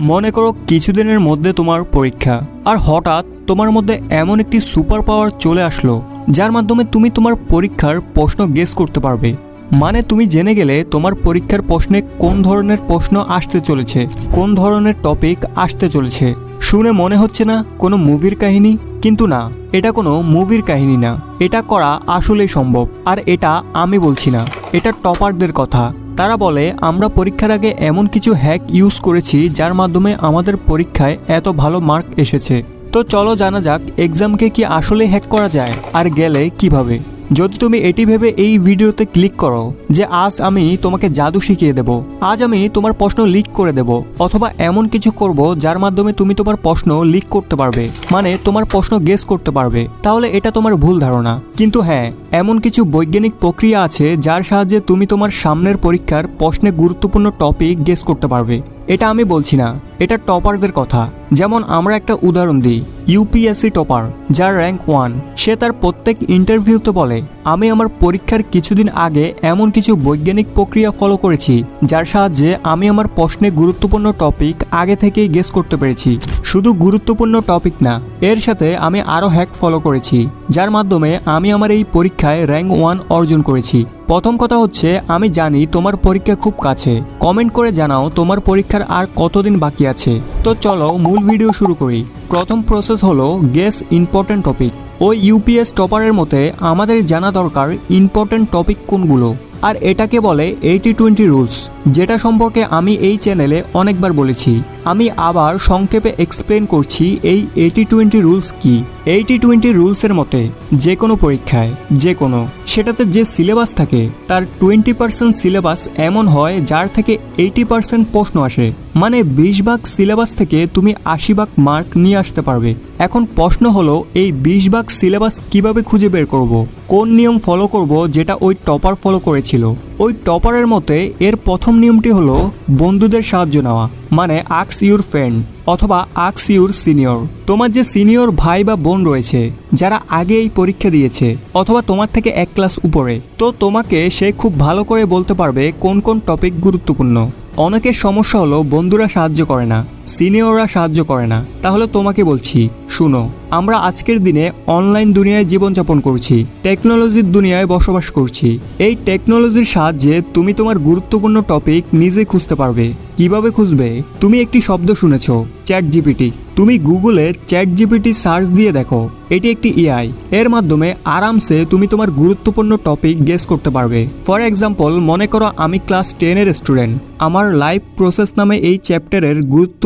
মনে করো কিছুদিনের মধ্যে তোমার পরীক্ষা, আর হঠাৎ তোমার মধ্যে এমন একটি সুপার পাওয়ার চলে আসলো, যার মাধ্যমে তুমি তোমার পরীক্ষার প্রশ্ন গেস করতে পারবে। মানে তুমি জেনে গেলে তোমার পরীক্ষার প্রশ্নে কোন ধরনের প্রশ্ন আসতে চলেছে, কোন ধরনের টপিক আসতে চলেছে। শুনে মনে হচ্ছে না কোনো মুভির কাহিনী? কিন্তু না, এটা কোনো মুভির কাহিনী না। এটা করা আসলেই সম্ভব, আর এটা আমি বলছি না। এটা টপারদের কথা। তারা বলে, আমরা পরীক্ষার আগে এমন কিছু হ্যাক ইউজ করেছি যার মাধ্যমে আমাদের পরীক্ষায় এত ভালো মার্ক এসেছে। তো চলো জানা যাক এক্সামকে কি আসলে হ্যাক করা যায় আর গেলে কীভাবে? যদি তুমি এটি ভেবে এই ভিডিওতে ক্লিক করো যে আজ আমি তোমাকে জাদু শিখিয়ে দেব, আজ আমি তোমার প্রশ্ন লিক করে দেব অথবা এমন কিছু করব যার মাধ্যমে তুমি তোমার প্রশ্ন লিক করতে পারবে। মানে তোমার প্রশ্ন গেস করতে পারবে। তাহলে এটা তোমার ভুল ধারণা। কিন্তু হ্যাঁ এমন কিছু বৈজ্ঞানিক প্রক্রিয়া আছে যার সাহায্যে তুমি তোমার সামনের পরীক্ষার প্রশ্নে গুরুত্বপূর্ণ টপিক গেস করতে পারবে। এটা আমি বলছি না, এটা টপারদের কথা। যেমন আমরা একটা উদাহরণ দিই ইউপিএসসি টপার যার র্যাঙ্ক ওয়ান সে তার প্রত্যেক ইন্টারভিউতে বলে, আমি আমার পরীক্ষার কিছুদিন আগে এমন কিছু বৈজ্ঞানিক প্রক্রিয়া ফলো করেছি, যার সাহায্যে আমি আমার প্রশ্নে গুরুত্বপূর্ণ টপিক আগে থেকেই গেস করতে পেরেছি। শুধু গুরুত্বপূর্ণ টপিক না এর সাথে আমি আরও হ্যাক ফলো করেছি, যার মাধ্যমে আমি আমার এই পরীক্ষায় র্যাঙ্ক ওয়ান অর্জন করেছি। প্রথম কথা হচ্ছে, আমি জানি তোমার পরীক্ষা খুব কাছে। কমেন্ট করে জানাও তোমার পরীক্ষার আর কতদিন বাকি আছে। তো চলো মূল ভিডিও শুরু করি। প্রথম প্রসেস হলো গেস ইম্পর্টেন্ট টপিক ওই ইউপিএস টপারের মতে আমাদের জানা দরকার ইম্পর্টেন্ট টপিক কোনগুলো? আর এটাকে বলে এইটি টোয়েন্টি রুলস, যেটা সম্পর্কে আমি এই চ্যানেলে অনেকবার বলেছি। আমি আবার সংক্ষেপে এক্সপ্লেন করছি এই এইটি টোয়েন্টি রুলস কি। এইটি টোয়েন্টি রুলসের মতে, যে কোনো পরীক্ষায়, যে কোনো, সেটাতে যে সিলেবাস থাকে, তার টোয়েন্টি পার্সেন্ট সিলেবাস এমন হয় যার থেকে এইটি পার্সেন্ট প্রশ্ন আসে। মানে বিশ ভাগ সিলেবাস থেকে তুমি আশি ভাগ মার্ক নিয়ে আসতে পারবে। এখন প্রশ্ন হলো, এই বিশ ভাগ সিলেবাস কীভাবে খুঁজে বের করব। কোন নিয়ম ফলো করব যেটা ওই টপার ফলো করেছিল? ওই টপারের মতে, এর প্রথম নিয়মটি হলো বন্ধুদের সাহায্য নেওয়া মানে আক্স ইউর ফ্রেন্ড অথবা আক্স ইউর সিনিয়র। তোমার যে সিনিয়র ভাই বা বোন রয়েছে, যারা আগে এই পরীক্ষা দিয়েছে অথবা তোমার থেকে এক ক্লাস উপরে, তো তোমাকে সে খুব ভালো করে বলতে পারবে কোন কোন টপিক গুরুত্বপূর্ণ। অনেকের সমস্যা হলো বন্ধুরা সাহায্য করে না। সিনিয়ররা সাহায্য করে না। তাহলে তোমাকে বলছি, শুনো, আমরা আজকের দিনে অনলাইন দুনিয়ায় জীবনযাপন করছি, টেকনোলজির দুনিয়ায় বসবাস করছি। এই টেকনোলজির সাহায্যে তুমি তোমার গুরুত্বপূর্ণ টপিক নিজে খুঁজতে পারবে। কীভাবে খুঁজবে? তুমি একটি শব্দ শুনেছ চ্যাট জিপিটি তুমি গুগলে চ্যাট জিপিটি সার্চ দিয়ে দেখো, এটি একটি এআই। এর মাধ্যমে আরামসে তুমি তোমার গুরুত্বপূর্ণ টপিক গেস করতে পারবে। ফর এক্সাম্পল, মনে করো আমি ক্লাস টেনের স্টুডেন্ট। আমার লাইফ প্রসেস নামে এই চ্যাপ্টারের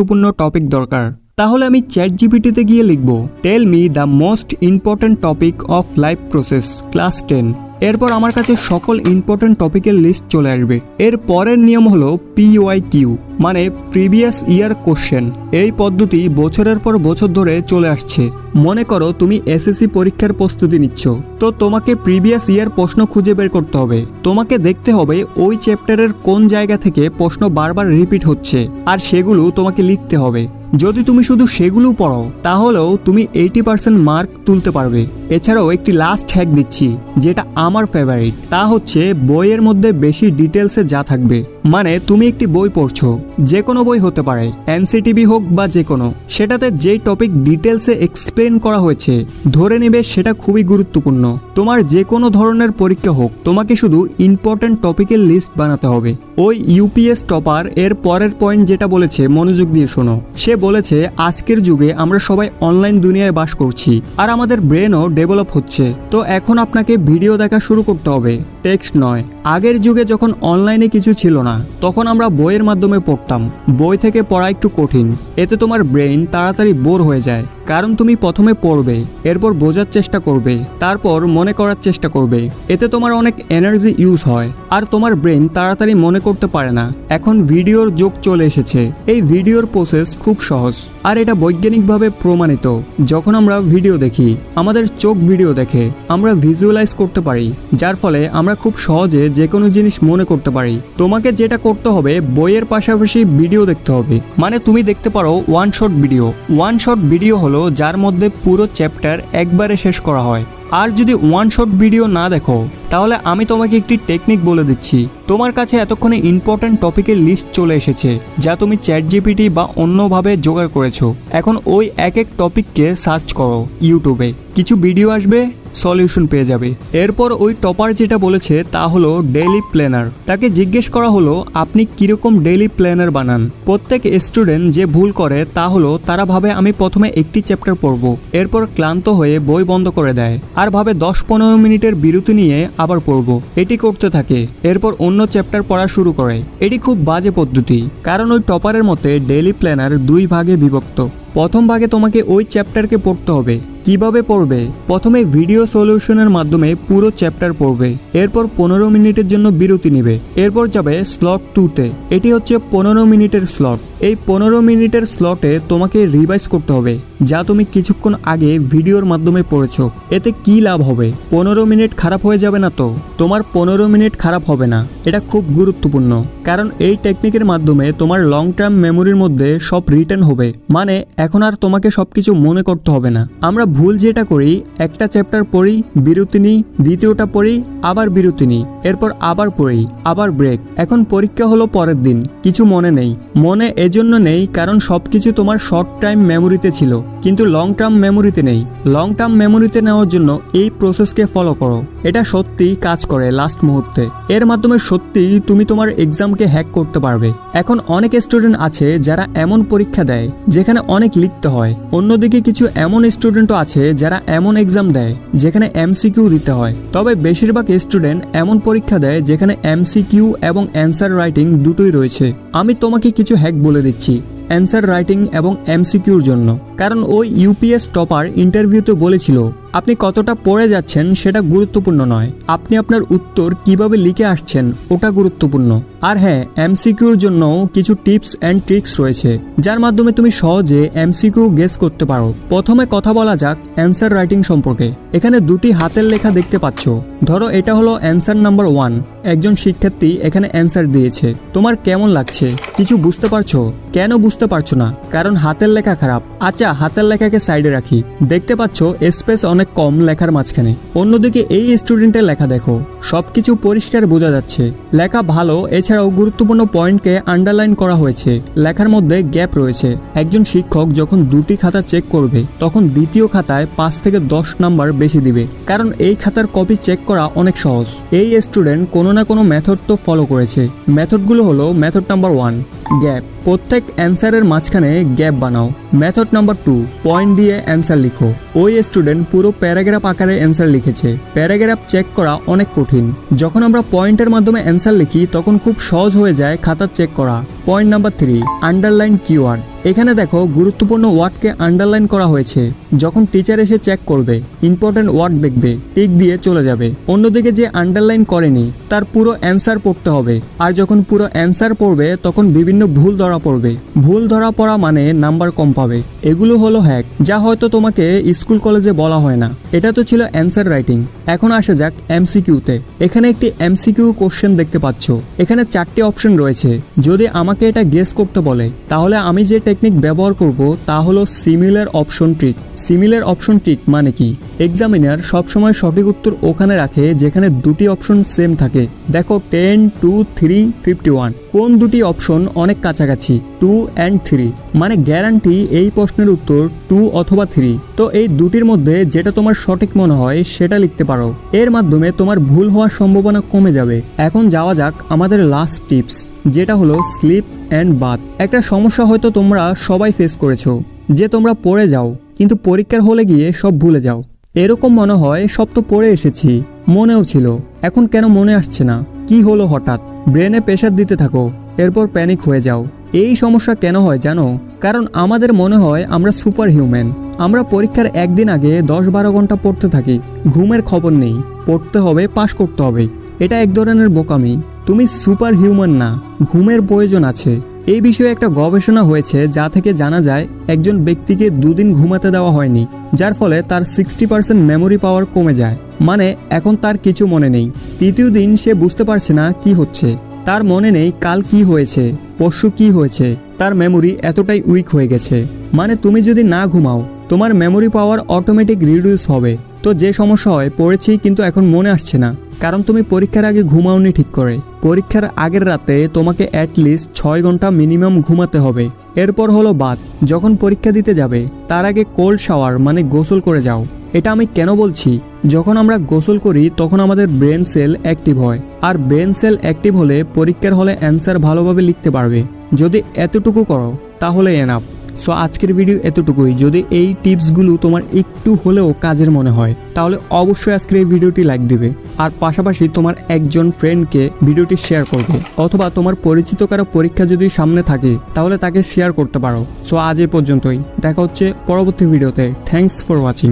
গুরুত্বপূর্ণ টপিক দরকার। তাহলে আমি চ্যাট জিপিটিতে গিয়ে লিখব tell me the most important topic of life process class ten এরপর আমার কাছে সকল ইম্পর্ট্যান্ট টপিকের লিস্ট চলে আসবে। এর পরের নিয়ম হলো পিওয়াই কিউ মানে প্রিভিয়াস ইয়ার কোশ্চেন এই পদ্ধতি বছরের পর বছর ধরে চলে আসছে। মনে করো তুমি এসএসসি পরীক্ষার প্রস্তুতি নিচ্ছ। তো তোমাকে প্রিভিয়াস ইয়ার প্রশ্ন খুঁজে বের করতে হবে। তোমাকে দেখতে হবে ওই চ্যাপ্টারের কোন জায়গা থেকে প্রশ্ন বারবার রিপিট হচ্ছে। আর সেগুলো তোমাকে লিখতে হবে। যদি তুমি শুধু সেগুলো পড়ো, তাহলেও তুমি এইটি পার্সেন্ট মার্ক তুলতে পারবে। এছাড়াও একটি লাস্ট হ্যাক দিচ্ছি, যেটা আমার ফেভারিট তা হচ্ছে বইয়ের মধ্যে বেশি ডিটেলসে যা থাকবে। মানে তুমি একটি বই পড়ছো যে কোনো বই হতে পারে, এনসিটিভি হোক বা যে কোনো সেটাতে যেই টপিক ডিটেলসে এক্সপ্লেন করা হয়েছে, ধরে নেবে সেটা খুবই গুরুত্বপূর্ণ। তোমার যে কোনো ধরনের পরীক্ষা হোক, তোমাকে শুধু ইম্পর্ট্যান্ট টপিকের লিস্ট বানাতে হবে। ওই ইউপিএস টপার এর পরের পয়েন্ট যেটা বলেছে, মনোযোগ দিয়ে শোনো। সে বলেছে, আজকের যুগে আমরা সবাই অনলাইন দুনিয়ায় বাস করছি আর আমাদের ব্রেনও ডেভেলপ হচ্ছে। তো এখন আপনাকে ভিডিও দেখা শুরু করতে হবে। টেক্সট নয়। আগের যুগে যখন অনলাইনে কিছু ছিল না, তখন আমরা বইয়ের মাধ্যমে পড়তাম। বই থেকে পড়া একটু কঠিন। এতে তোমার ব্রেইন তাড়াতাড়ি বোর হয়ে যায়। কারণ তুমি প্রথমে পড়বে, এরপর বোঝার চেষ্টা করবে, তারপর মনে করার চেষ্টা করবে। এতে তোমার অনেক এনার্জি ইউজ হয় আর তোমার ব্রেন তাড়াতাড়ি মনে করতে পারে না। এখন ভিডিওর যোগ চলে এসেছে। এই ভিডিওর প্রসেস খুব সহজ। আর এটা বৈজ্ঞানিকভাবে প্রমাণিত। যখন আমরা ভিডিও দেখি, আমাদের চোখ ভিডিও দেখে, আমরা ভিজুয়ালাইজ করতে পারি, যার ফলে আমরা খুব সহজে যে কোনো জিনিস মনে করতে পারি। তোমাকে যেটা করতে হবে, বইয়ের পাশাপাশি ভিডিও দেখতে হবে। মানে তুমি দেখতে পারো one shot video one shot video হলো, যার মধ্যে পুরো চ্যাপ্টার একবারে শেষ করা হয়। আর যদি ওয়ান শট ভিডিও না দেখো, তাহলে আমি তোমাকে একটি টেকনিক বলে দিচ্ছি। তোমার কাছে এতক্ষণে ইম্পর্ট্যান্ট টপিকের লিস্ট চলে এসেছে, যা তুমি চ্যাট জিপিটি বা অন্যভাবে জোগাড় করেছ। এখন ওই এক এক টপিককে সার্চ করো ইউটিউবে কিছু ভিডিও আসবে, সলিউশন পেয়ে যাবে। এরপর ওই টপার যেটা বলেছে তা হলো ডেইলি প্ল্যানার। তাকে জিজ্ঞেস করা হলো, আপনি কীরকম ডেইলি প্ল্যানার বানান? প্রত্যেক স্টুডেন্ট যে ভুল করে তা হলো, তারা ভাবে আমি প্রথমে একটি চ্যাপ্টার পড়ব। এরপর ক্লান্ত হয়ে বই বন্ধ করে দেয়। আর ভাবে দশ পনেরো মিনিটের বিরতি নিয়ে আবার পড়ব। এটি করতে থাকে। এরপর অন্য চ্যাপ্টার পড়া শুরু করে। এটি খুব বাজে পদ্ধতি। কারণ ওই টপারের মতে ডেইলি প্ল্যানার দুই ভাগে বিভক্ত। প্রথম ভাগে তোমাকে ওই চ্যাপ্টারকে পড়তে হবে। কীভাবে পড়বে? প্রথমে ভিডিও সলিউশনের মাধ্যমে পুরো চ্যাপ্টার পড়বে। এরপর পনেরো মিনিটের জন্য বিরতি নেবে। এরপর যাবে স্লট টুতে এটি হচ্ছে পনেরো মিনিটের স্লট এই পনেরো মিনিটের স্লটে তোমাকে রিভাইজ করতে হবে। যা তুমি কিছুক্ষণ আগে ভিডিওর মাধ্যমে পড়েছো। এতে কি লাভ হবে? পনেরো মিনিট খারাপ হয়ে যাবে না তো? তোমার পনেরো মিনিট খারাপ হবে না। এটা খুব গুরুত্বপূর্ণ। কারণ এই টেকনিকের মাধ্যমে তোমার লং টার্ম মেমোরির মধ্যে সব রিটার্ন হবে। মানে এখন আর তোমাকে সব কিছু মনে করতে হবে না। আমরা ভুল যেটা করি, একটা চ্যাপ্টার পড়ি, বিরতি নিই, দ্বিতীয়টা পড়ি, আবার বিরতি নিই। এরপর আবার পড়ি, আবার ব্রেক এখন পরীক্ষা হলো পরের দিন। কিছু মনে নেই। মনে এজন্য নেই কারণ সব কিছু তোমার শর্ট টাইম মেমোরিতে ছিল। কিন্তু লং টার্ম মেমোরিতে নেই। লং টার্ম মেমোরিতে নেওয়ার জন্য এই প্রসেসকে ফলো করো। এটা সত্যি কাজ করে লাস্ট মুহূর্তে। এর মাধ্যমে সত্যি তুমি তোমার এক্সামকে হ্যাক করতে পারবে। এখন অনেক স্টুডেন্ট আছে যারা এমন পরীক্ষা দেয়, যেখানে অনেক লিখতে হয়। অন্যদিকে কিছু এমন স্টুডেন্টও আছে যারা এমন এক্সাম দেয়, যেখানে এমসিকিউ দিতে হয়। তবে বেশিরভাগ স্টুডেন্ট এমন পরীক্ষা দেয় যেখানে এমসিকিউ এবং অ্যান্সার রাইটিং দুটোই রয়েছে। আমি তোমাকে কিছু হ্যাক বলে দিচ্ছি। অ্যান্সার রাইটিং এবং এমসিকিউর জন্য। কারণ ওই ইউপিএস টপার ইন্টারভিউতে বলেছিল আপনি কতটা পড়ে যাচ্ছেন সেটা গুরুত্বপূর্ণ নয়। আপনি আপনার উত্তর কীভাবে লিখে আসছেন, ওটা গুরুত্বপূর্ণ। আর হ্যাঁ এমসিকিউর জন্য কিছু টিপস অ্যান্ড ট্রিক্স রয়েছে, যার মাধ্যমে তুমি সহজে এমসিকিউ গেস করতে পারো। প্রথমে কথা বলা যাক অ্যান্সার রাইটিং সম্পর্কে। এখানে দুটি হাতের লেখা দেখতে পাচ্ছ। ধরো এটা হলো অ্যান্সার নাম্বার ওয়ান। একজন শিক্ষার্থী এখানে অ্যান্সার দিয়েছে। তোমার কেমন লাগছে? কিছু বুঝতে পারছ? কেন বুঝতে পারছ না? কারণ হাতের লেখা খারাপ। আচ্ছা হাতের লেখাকে সাইডে রাখি। দেখতে পাচ্ছ, স্পেস অনেক কম লেখার মাঝখানে। অন্যদিকে এই স্টুডেন্টের লেখা দেখো। সবকিছু পরিষ্কার বোঝা যাচ্ছে। লেখা ভালো, এছাড়াও গুরুত্বপূর্ণ পয়েন্টকে আন্ডারলাইন করা হয়েছে। লেখার মধ্যে গ্যাপ রয়েছে। একজন শিক্ষক যখন দুটি খাতা চেক করবে, তখন দ্বিতীয় খাতায় পাঁচ থেকে দশ নাম্বার বেশি দিবে। কারণ এই খাতার কপি চেক করা অনেক সহজ। এই স্টুডেন্ট কোনো না কোনো মেথড তো ফলো করেছে। মেথডগুলো হলো মেথড নাম্বার ওয়ান গ্যাপ প্রত্যেক অ্যান্সারের মাঝখানে গ্যাপ বানাও। মেথড নাম্বার টু পয়েন্ট দিয়ে অ্যান্সার লিখো। ওই স্টুডেন্ট পুরো প্যারাগ্রাফ আকারে অ্যান্সার লিখেছে। প্যারাগ্রাফ চেক করা অনেক কঠিন। যখন আমরা পয়েন্টের মাধ্যমে অ্যান্সার লিখি, তখন খুব সহজ হয়ে যায় খাতা চেক করা। Point number three underline keyword এখানে দেখো গুরুত্বপূর্ণ ওয়ার্ডকে আন্ডারলাইন করা হয়েছে। যখন টিচার এসে চেক করবে ইম্পর্টেন্ট ওয়ার্ড দেখবে টিক দিয়ে চলে যাবে। অন্যদিকে যে আন্ডারলাইন করেনি, তার পুরো অ্যান্সার পড়তে হবে। আর যখন পুরো অ্যান্সার পড়বে, তখন বিভিন্ন ভুল ধরা পড়বে। ভুল ধরা পড়া মানে নাম্বার কম পাবে। এগুলো হলো হ্যাক যা হয়তো তোমাকে স্কুল কলেজে বলা হয় না। এটা তো ছিল অ্যান্সার রাইটিং এখন আসা যাক এমসিকিউতে এখানে একটি এমসিকিউ কোশ্চেন দেখতে পাচ্ছ। এখানে চারটি অপশন রয়েছে। যদি আমাকে এটা গেস করতে বলে, তাহলে আমি যে টেকনিক ব্যবহার করব তা হলো similar option trick similar option trick মানে কি? এক্সামিনার সবসময় সঠিক উত্তর ওখানে রাখে যেখানে দুটি অপশন সেম থাকে। দেখো ten two three fifty one কোন দুটি অপশন অনেক কাছাকাছি? টু অ্যান্ড থ্রি মানে গ্যারান্টি এই প্রশ্নের উত্তর টু অথবা থ্রি তো এই দুটির মধ্যে যেটা তোমার সঠিক মনে হয় সেটা লিখতে পারো। এর মাধ্যমে তোমার ভুল হওয়ার সম্ভাবনা কমে যাবে। এখন যাওয়া যাক আমাদের লাস্ট টিপস যেটা হলো স্লিপ অ্যান্ড বাথ একটা সমস্যা হয়তো তোমরা সবাই ফেস করেছ, যে তোমরা পড়ে যাও, কিন্তু পরীক্ষার হলে গিয়ে সব ভুলে যাও। এরকম মনে হয় সব তো পড়ে এসেছি, মনেও ছিল। এখন কেন মনে আসছে না? কি হলো হঠাৎ? ব্রেনে প্রেশার দিতে থাকো, এরপর প্যানিক হয়ে যাও। এই সমস্যা কেন হয় জানো? কারণ আমাদের মনে হয় আমরা সুপার হিউম্যান আমরা পরীক্ষার একদিন আগে দশ বারো ঘণ্টা পড়তে থাকি, ঘুমের খবর নেই। পড়তে হবে, পাশ করতে হবে। এটা এক ধরনের বোকামি। তুমি সুপার হিউম্যান না, ঘুমের প্রয়োজন আছে। এই বিষয়ে একটা গবেষণা হয়েছে যা থেকে জানা যায় একজন ব্যক্তিকে দুদিন ঘুমাতে দেওয়া হয়নি, যার ফলে তার সিক্সটি পার্সেন্ট মেমোরি পাওয়ার কমে যায়। মানে এখন তার কিছু মনে নেই। তৃতীয় দিন সে বুঝতে পারছে না কি হচ্ছে। তার মনে নেই কাল কি হয়েছে, পরশু কি হয়েছে। তার মেমোরি এতটাই উইক হয়ে গেছে। মানে তুমি যদি না ঘুমাও, তোমার মেমোরি পাওয়ার অটোমেটিক রিডিউস হবে। তো যে সমস্যা হয়, পড়েছি কিন্তু এখন মনে আসছে না। কারণ তুমি পরীক্ষার আগে ঘুমাওনি ঠিক করে। পরীক্ষার আগের রাতে তোমাকে অ্যাটলিস্ট ছয় ঘণ্টা মিনিমাম ঘুমাতে হবে। এরপর হলো বাদ। যখন পরীক্ষা দিতে যাবে, তার আগে কোল্ড শাওয়ার মানে গোসল করে যাও। এটা আমি কেন বলছি? যখন আমরা গোসল করি, তখন আমাদের ব্রেন সেল অ্যাক্টিভ হয়। আর ব্রেন সেল অ্যাক্টিভ হলে পরীক্ষার হলে অ্যান্সার ভালোভাবে লিখতে পারবে। যদি এতটুকু করো, তাহলে এনাফ সো আজকের ভিডিও এতটুকুই। যদি এই টিপসগুলো তোমার একটু হলেও কাজের মনে হয়, তাহলে অবশ্যই আজকের এই ভিডিওটি লাইক দিবে। আর পাশাপাশি তোমার একজন ফ্রেন্ডকে ভিডিওটি শেয়ার করবে। অথবা তোমার পরিচিত কারও পরীক্ষা যদি সামনে থাকে, তাহলে তাকে শেয়ার করতে পারো। সো আজ এই পর্যন্তই। দেখা হচ্ছে পরবর্তী ভিডিওতে থ্যাংকস ফর ওয়াচিং